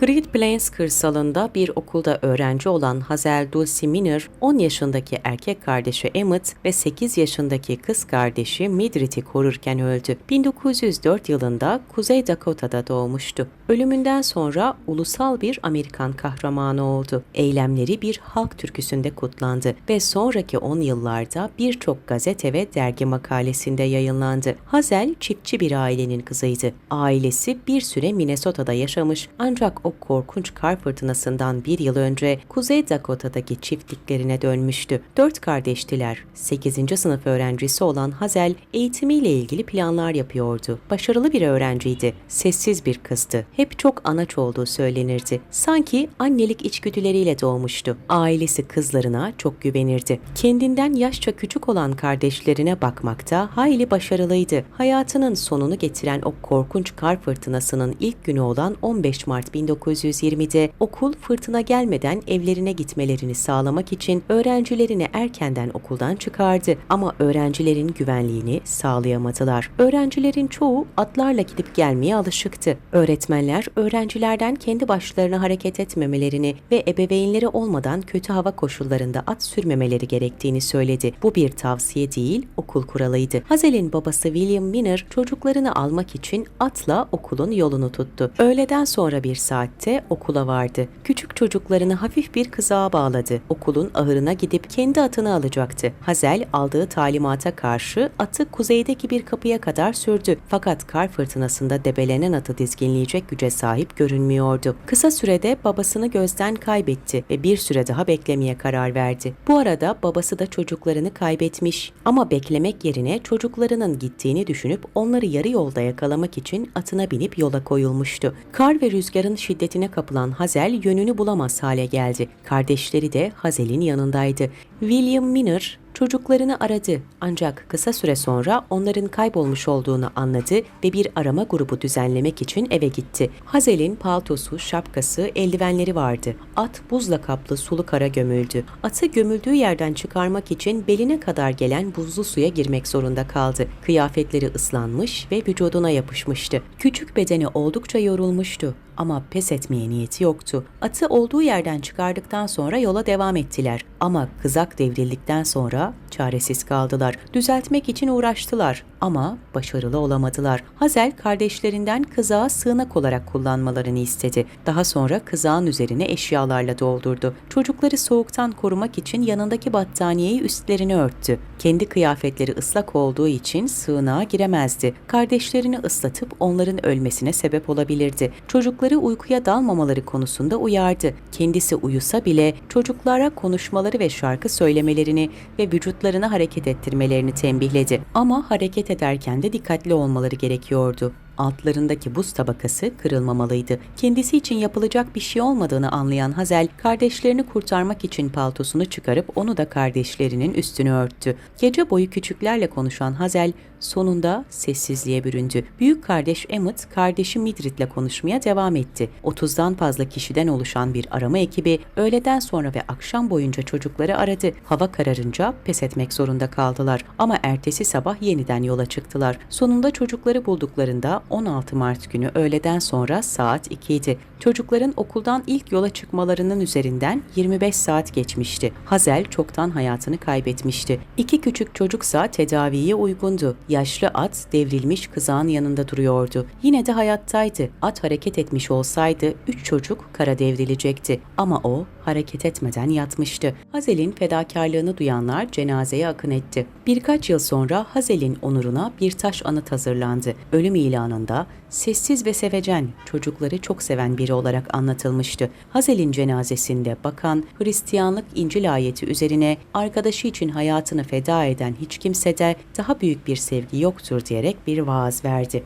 Great Plains kırsalında bir okulda öğrenci olan Hazel Dulcie Miner, 10 yaşındaki erkek kardeşi Emmett ve 8 yaşındaki kız kardeşi Mildred'i korurken öldü. 1904 yılında Kuzey Dakota'da doğmuştu. Ölümünden sonra ulusal bir Amerikan kahramanı oldu. Eylemleri bir halk türküsünde kutlandı ve sonraki 10 yıllarda birçok gazete ve dergi makalesinde yayınlandı. Hazel çiftçi bir ailenin kızıydı. Ailesi bir süre Minnesota'da yaşamış ancak o korkunç kar fırtınasından bir yıl önce Kuzey Dakota'daki çiftliklerine dönmüştü. Dört kardeştiler. 8. sınıf öğrencisi olan Hazel eğitimiyle ilgili planlar yapıyordu. Başarılı bir öğrenciydi. Sessiz bir kızdı. Hep çok anaç olduğu söylenirdi. Sanki annelik içgüdüleriyle doğmuştu. Ailesi kızlarına çok güvenirdi. Kendinden yaşça küçük olan kardeşlerine bakmakta hayli başarılıydı. Hayatının sonunu getiren o korkunç kar fırtınasının ilk günü olan 15 Mart 1920'de okul fırtına gelmeden evlerine gitmelerini sağlamak için öğrencilerini erkenden okuldan çıkardı ama öğrencilerin güvenliğini sağlayamadılar. Öğrencilerin çoğu atlarla gidip gelmeye alışıktı. Öğretmenler öğrencilerden kendi başlarına hareket etmemelerini ve ebeveynleri olmadan kötü hava koşullarında at sürmemeleri gerektiğini söyledi. Bu bir tavsiye değil, okul kuralıydı. Hazel'in babası William Miner çocuklarını almak için atla okulun yolunu tuttu. Öğleden sonra bir saatte okula vardı. Küçük çocuklarını hafif bir kızağa bağladı. Okulun ahırına gidip kendi atını alacaktı. Hazel aldığı talimata karşı atı kuzeydeki bir kapıya kadar sürdü. Fakat kar fırtınasında debelenen atı dizginleyecek güce sahip görünmüyordu. Kısa sürede babasını gözden kaybetti ve bir süre daha beklemeye karar verdi. Bu arada babası da çocuklarını kaybetmiş ama beklemek yerine çocuklarının gittiğini düşünüp onları yarı yolda yakalamak için atına binip yola koyulmuştu. Kar ve rüzgarın şiddetine kapılan Hazel yönünü bulamaz hale geldi. Kardeşleri de Hazel'in yanındaydı. William Miner çocuklarını aradı ancak kısa süre sonra onların kaybolmuş olduğunu anladı ve bir arama grubu düzenlemek için eve gitti. Hazel'in paltosu, şapkası, eldivenleri vardı. At buzla kaplı sulu kara gömüldü. Atı gömüldüğü yerden çıkarmak için beline kadar gelen buzlu suya girmek zorunda kaldı. Kıyafetleri ıslanmış ve vücuduna yapışmıştı. Küçük bedeni oldukça yorulmuştu ama pes etmeye niyeti yoktu. Atı olduğu yerden çıkardıktan sonra yola devam ettiler. Ama kızak devrildikten sonra çaresiz kaldılar. Düzeltmek için uğraştılar ama başarılı olamadılar. Hazel kardeşlerinden kızağı sığınak olarak kullanmalarını istedi. Daha sonra kızağın üzerine eşyalarla doldurdu. Çocukları soğuktan korumak için yanındaki battaniyeyi üstlerini örttü. Kendi kıyafetleri ıslak olduğu için sığınağa giremezdi. Kardeşlerini ıslatıp onların ölmesine sebep olabilirdi. Çocukları uykuya dalmamaları konusunda uyardı. Kendisi uyusa bile çocuklara konuşmaları ve şarkı söylemelerini ve vücutlarını hareket ettirmelerini tembihledi. Ama hareket ederken de dikkatli olmaları gerekiyordu altlarındaki buz tabakası kırılmamalıydı. Kendisi için yapılacak bir şey olmadığını anlayan Hazel, kardeşlerini kurtarmak için paltosunu çıkarıp onu da kardeşlerinin üstünü örttü. Gece boyu küçüklerle konuşan Hazel, sonunda sessizliğe büründü. Büyük kardeş Emmett, kardeşi Midrit'le konuşmaya devam etti. 30'dan fazla kişiden oluşan bir arama ekibi öğleden sonra ve akşam boyunca çocukları aradı. Hava kararınca pes etmek zorunda kaldılar. Ama ertesi sabah yeniden yola çıktılar. Sonunda çocukları bulduklarında 16 Mart günü öğleden sonra saat 2 idi. Çocukların okuldan ilk yola çıkmalarının üzerinden 25 saat geçmişti. Hazel çoktan hayatını kaybetmişti. İki küçük çocuksa tedaviye uygundu. Yaşlı at devrilmiş kızağın yanında duruyordu. Yine de hayattaydı. At hareket etmiş olsaydı üç çocuk kara devrilecekti. Ama o hareket etmeden yatmıştı. Hazel'in fedakarlığını duyanlar cenazeye akın etti. Birkaç yıl sonra Hazel'in onuruna bir taş anıt hazırlandı. Ölüm ilanında sessiz ve sevecen, çocukları çok seven biri olarak anlatılmıştı. Hazel'in cenazesinde bakan Hristiyanlık İncil ayeti üzerine arkadaşı için hayatını feda eden hiç kimsede daha büyük bir sevgi yoktur diyerek bir vaaz verdi.